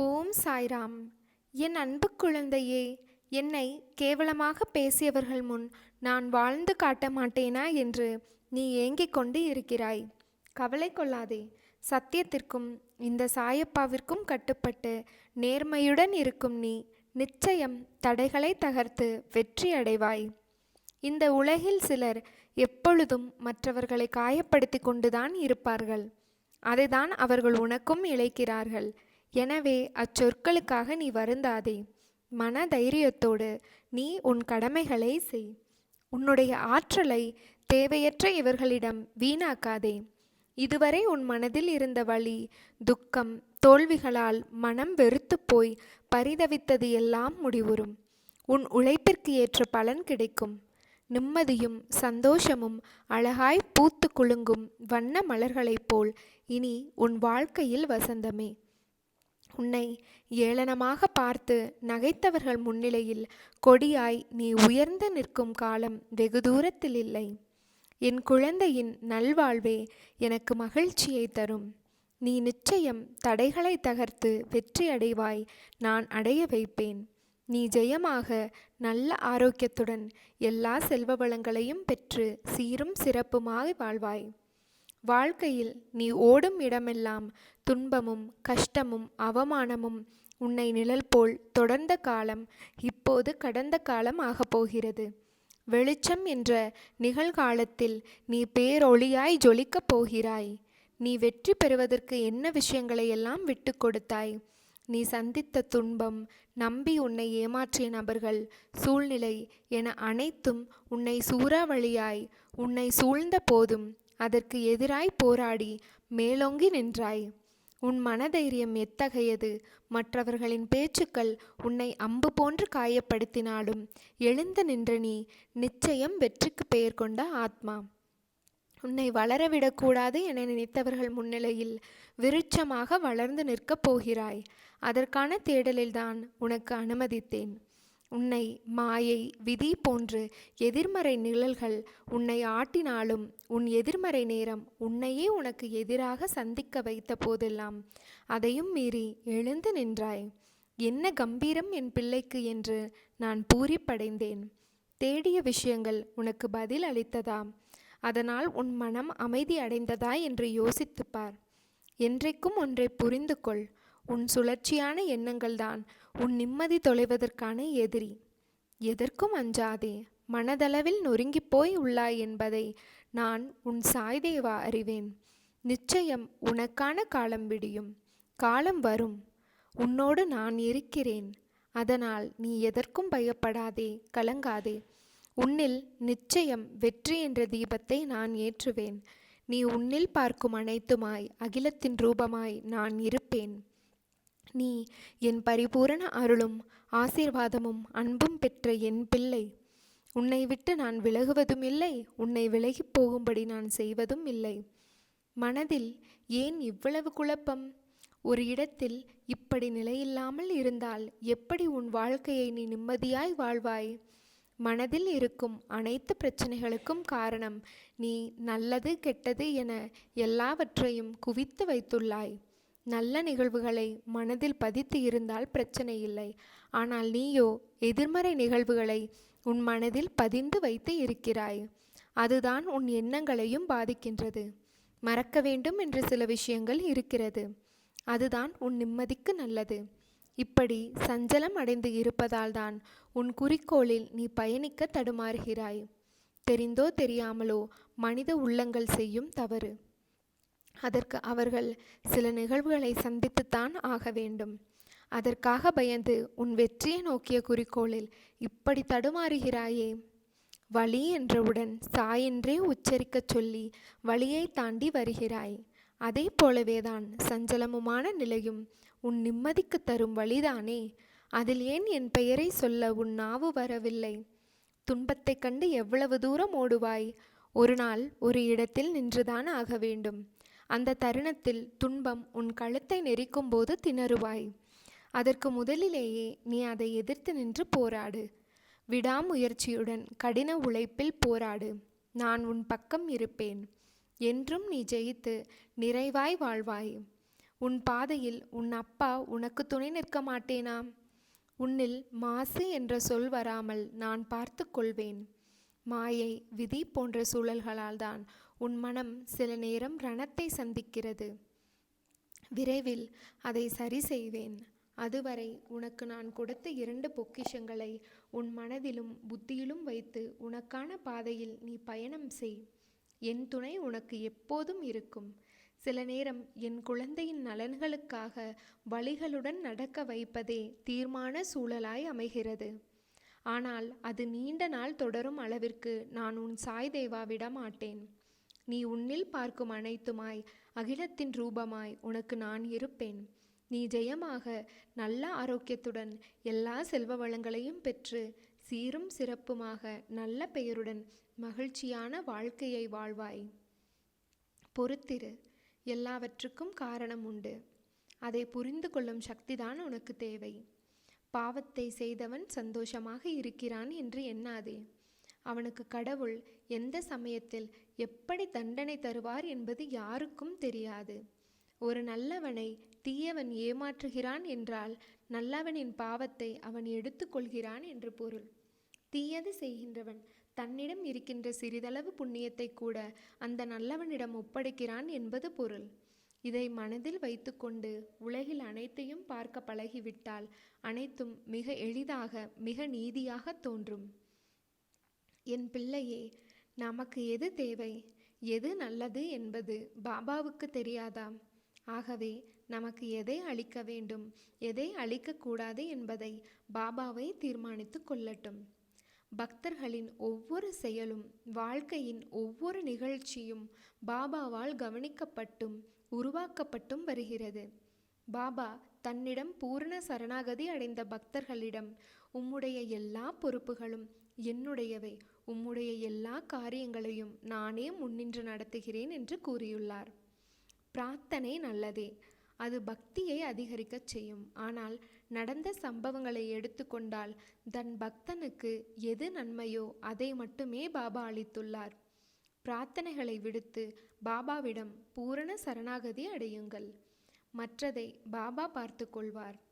ஓம் சாய்ராம். என் அன்பு குழந்தையே என்னை கேவலமாக பேசியவர்கள் முன் நான் வாழ்ந்து காட்ட மாட்டேனா என்று நீ ஏங்கிக் கொண்டு இருக்கிறாய். கவலை கொள்ளாதே. சத்தியத்திற்கும் இந்த சாயப்பாவிற்கும் கட்டுப்பட்டு நேர்மையுடன் இருக்கும் நீ நிச்சயம் தடைகளை தகர்த்து வெற்றி அடைவாய். இந்த உலகில் சிலர் எப்பொழுதும் மற்றவர்களை காயப்படுத்தி கொண்டுதான் இருப்பார்கள். அதைதான் அவர்கள் உனக்கும் இழைக்கிறார்கள். எனவே அச்சொற்களுக்காக நீ வருந்தாதே. மன தைரியத்தோடு நீ உன் கடமைகளை செய். உன்னுடைய ஆற்றலை தேவையற்ற இவர்களிடம் வீணாக்காதே. இதுவரை உன் மனதில் இருந்த வலி துக்கம் தோல்விகளால் மனம் வெறுத்து போய் பரிதவித்தது எல்லாம் முடிவுறும். உன் உழைப்பிற்கு ஏற்ற பலன் கிடைக்கும். நிம்மதியும் சந்தோஷமும் அழகாய் பூத்து குலுங்கும் வண்ண மலர்களைப் போல் இனி உன் வாழ்க்கையில் வசந்தமே. உன்னை ஏளனமாக பார்த்து நகைத்தவர்கள் முன்னிலையில் கொடியாய் நீ உயர்ந்து நிற்கும் காலம் வெகு தூரத்தில் இல்லை. என் குழந்தையின் நல்வாழ்வே எனக்கு மகிழ்ச்சியை தரும். நீ நிச்சயம் தடைகளை தகர்த்து வெற்றி அடைவாய் நான் அடைய வைப்பேன். நீ ஜெயமாக நல்ல ஆரோக்கியத்துடன் எல்லா செல்வ வளங்களையும் பெற்று சீரும் சிறப்புமாக வாழ்வாய். வாழ்க்கையில் நீ ஓடும் இடமெல்லாம் துன்பமும் கஷ்டமும் அவமானமும் உன்னை நிழல் போல் தொடர்ந்த காலம் இப்போது கடந்த காலம் ஆகப் போகிறது. வெளிச்சம் என்ற நிகழ்காலத்தில் நீ பேரொளியாய் ஜொலிக்கப் போகிறாய். நீ வெற்றி பெறுவதற்கு என்ன விஷயங்களை எல்லாம் விட்டு கொடுத்தாய்? நீ சந்தித்த துன்பம் நம்பி உன்னை ஏமாற்றிய நபர்கள் சூழ்நிலை என அனைத்தும் உன்னை சூறாவளியாய் உன்னை சூழ்ந்த போதும் அதற்கு எதிராய் போராடி மேலோங்கி நின்றாய். உன் மனதைரியம் எத்தகையது? மற்றவர்களின் பேச்சுக்கள் உன்னை அம்பு போன்று காயப்படுத்தினாலும் எழுந்து நின்ற நீ நிச்சயம் வெற்றிக்கு பெயர் கொண்ட ஆத்மா. உன்னை வளரவிடக்கூடாது என நினைத்தவர்கள் முன்னிலையில் விருட்சமாக வளர்ந்து நிற்கப் போகிறாய். அதற்கான தேடலில்தான் உனக்கு அனுமதித்தேன். உன்னை மாயை விதி போன்று எதிர்மறை நிழல்கள் உன்னை ஆட்டினாலும் உன் எதிர்மறை நேரம் உன்னையே உனக்கு எதிராக சந்திக்க வைத்த போதெல்லாம் அதையும் மீறி எழுந்து நின்றாய். என்ன கம்பீரம் என் பிள்ளைக்கு என்று நான் பூரிப்படைந்தேன். தேடிய விஷயங்கள் உனக்கு பதில் அளித்ததாம் அதனால் உன் மனம் அமைதி அடைந்ததா என்று யோசித்துப்பார் என்றைக்கும் ஒன்றை புரிந்து கொள் உன் சுழற்சியான எண்ணங்கள்தான் உன் நிம்மதி தொலைவதற்கான எதிரி. எதற்கும் அஞ்சாதே. மனதளவில் நொறுங்கிப் போய் உள்ளாய் என்பதை நான் உன் சாய்தேவா அறிவேன். நிச்சயம் உனக்கான காலம் விடியும். காலம் வரும். உன்னோடு நான் இருக்கிறேன். அதனால் நீ எதற்கும் பயப்படாதே. கலங்காதே. உன்னில் நிச்சயம் வெற்றி என்ற தீபத்தை நான் ஏற்றுவேன். நீ உன்னில் பார்க்கும் அனைத்துமாய் அகிலத்தின் ரூபமாய் நான் இருப்பேன். நீ என் பரிபூரண அருளும் ஆசீர்வாதமும் அன்பும் பெற்ற என் பிள்ளை. உன்னை விட்டு நான் விலகுவதும் இல்லை உன்னை விலகிப் போகும்படி நான் செய்வதும் இல்லை. மனதில் ஏன் இவ்வளவு குழப்பம்? ஒரு இடத்தில் இப்படி நிலையில்லாமல் இருந்தால் எப்படி உன் வாழ்க்கையை நீ நிம்மதியாய் வாழ்வாய்? மனதில் இருக்கும் அனைத்து பிரச்சனைகளுக்கும் காரணம் நீ நல்லது கெட்டது என எல்லாவற்றையும் குவித்து வைத்துள்ளாய். நல்ல நிகழ்வுகளை மனதில் பதித்து இருந்தால் பிரச்சனை இல்லை. ஆனால் நீயோ எதிர்மறை நிகழ்வுகளை உன் மனதில் பதிந்து வைத்து இருக்கிறாய். அதுதான் உன் எண்ணங்களையும் பாதிக்கின்றது. மறக்க வேண்டும் என்று சில விஷயங்கள் இருக்கிறது. அதுதான் உன் நிம்மதிக்கு நல்லது. இப்படி சஞ்சலம் அடைந்து இருப்பதால்தான் உன் குறிக்கோளில் நீ பயணிக்க தடுமாறுகிறாய். தெரிந்தோ தெரியாமலோ மனித உள்ளங்கள் செய்யும் தவறு. அதற்கு அவர்கள் சில நிகழ்வுகளை சந்தித்துத்தான் ஆக வேண்டும். அதற்காக பயந்து உன் வெற்றியை நோக்கிய குறிக்கோளில் இப்படி தடுமாறுகிறாயே. வழி என்றவுடன் சாயென்றே உச்சரிக்கச் சொல்லி வழியை தாண்டி வருகிறாய். அதே போலவேதான் சஞ்சலமுமான நிலையும் உன் நிம்மதிக்கு தரும் வழிதானே. அதில் ஏன் என் பெயரை சொல்ல உன் நாவு வரவில்லை? துன்பத்தைக் கண்டு எவ்வளவு தூரம் ஓடுவாய்? ஒரு நாள் ஒரு இடத்தில் நின்றுதான் ஆக வேண்டும். அந்த தருணத்தில் துன்பம் உன் கழுத்தை நெரிக்கும் போது திணறுவாய். அதற்கு முதலிலேயே நீ அதை எதிர்த்து நின்று போராடு. விடாமுயற்சியுடன் கடின உழைப்பில் போராடு. நான் உன் பக்கம் இருப்பேன். என்றும் நீ ஜெயித்து நிறைவாய் வாழ்வாய். உன் பாதையில் உன் அப்பா உனக்கு துணை நிற்க மாட்டேனா? உன்னில் மாசு என்ற சொல் வராமல் நான் பார்த்து கொள்வேன். மாயை விதி போன்ற சூழல்களால் தான் உன் மனம் சில நேரம் ரணத்தை சந்திக்கிறது. விரைவில் அதை சரி செய்வேன். அதுவரை உனக்கு நான் கொடுத்த இரண்டு பொக்கிஷங்களை உன் மனதிலும் புத்தியிலும் வைத்து உனக்கான பாதையில் நீ பயணம் செய். என் துணை உனக்கு எப்போதும் இருக்கும். சில நேரம் என் குழந்தையின் நலன்களுக்காக வழிகளுடன் நடக்க வைப்பதே தீர்மான சூழலாய் அமைகிறது. ஆனால் அது நீண்ட நாள் தொடரும் அளவிற்கு நான் உன் சாய் தேவா விட மாட்டேன் நீ உன்னில் பார்க்கும் அனைத்துமாய் அகிலத்தின் ரூபமாய் உனக்கு நான் இருப்பேன். நீ ஜெயமாக நல்ல ஆரோக்கியத்துடன் எல்லா செல்வ வளங்களையும் பெற்று சீரும் சிறப்புமாக நல்ல பெயருடன் மகிழ்ச்சியான வாழ்க்கையை வாழ்வாய். பொறுத்திரு எல்லாவற்றுக்கும் காரணம் உண்டு. அதை புரிந்து கொள்ளும் சக்திதான் உனக்கு தேவை. பாவத்தை செய்தவன் சந்தோஷமாக இருக்கிறான் என்று எண்ணாதே. அவனுக்கு கடவுள் எந்த சமயத்தில் எப்படி தண்டனை தருவார் என்பது யாருக்கும் தெரியாது. ஒரு நல்லவனை தீயவன் ஏமாற்றுகிறான் என்றால் நல்லவனின் பாவத்தை அவன் எடுத்துக்கொள்கிறான் என்று பொருள். தீயது செய்கின்றவன் தன்னிடம் இருக்கின்ற சிறிதளவு புண்ணியத்தை கூட அந்த நல்லவனிடம் ஒப்படைக்கிறான் என்பது பொருள். இதை மனதில் வைத்துக்கொண்டு உலகில் அனைத்தையும் பார்க்க பழகிவிட்டால் அனைத்தும் மிக எளிதாக மிக நீதியாக தோன்றும். என் பிள்ளையே நமக்கு எது தேவை? எது நல்லது என்பது பாபாவுக்கு தெரியாதாம். ஆகவே நமக்கு எதை அளிக்க வேண்டும்? எதை அளிக்கக்கூடாது என்பதை பாபாவை தீர்மானித்து கொள்ளட்டும். பக்தர்களின் ஒவ்வொரு செயலும் வாழ்க்கையின் ஒவ்வொரு நிகழ்ச்சியும் பாபாவால் கவனிக்கப்பட்டும் உருவாக்கப்பட்டும் வருகிறது. பாபா தன்னிடம் பூரண சரணாகதி அடைந்த பக்தர்களிடம் உம்முடைய எல்லா பொறுப்புகளும் என்னுடையவை. உம்முடைய எல்லா காரியங்களையும் நானே முன்னின்று நடத்துகிறேன் என்று கூறியுள்ளார். பிரார்த்தனை நல்லதே. அது பக்தியை அதிகரிக்கச் செய்யும். ஆனால் நடந்த சம்பவங்களை எடுத்துக்கொண்டால் தன் பக்தனுக்கு எது நன்மையோ அதை மட்டுமே பாபா அளித்துள்ளார். பிரார்த்தனைகளை விடுத்து பாபாவிடம் பூரண சரணாகதி அடையுங்கள். மற்றதை பாபா பார்த்து கொள்வார்.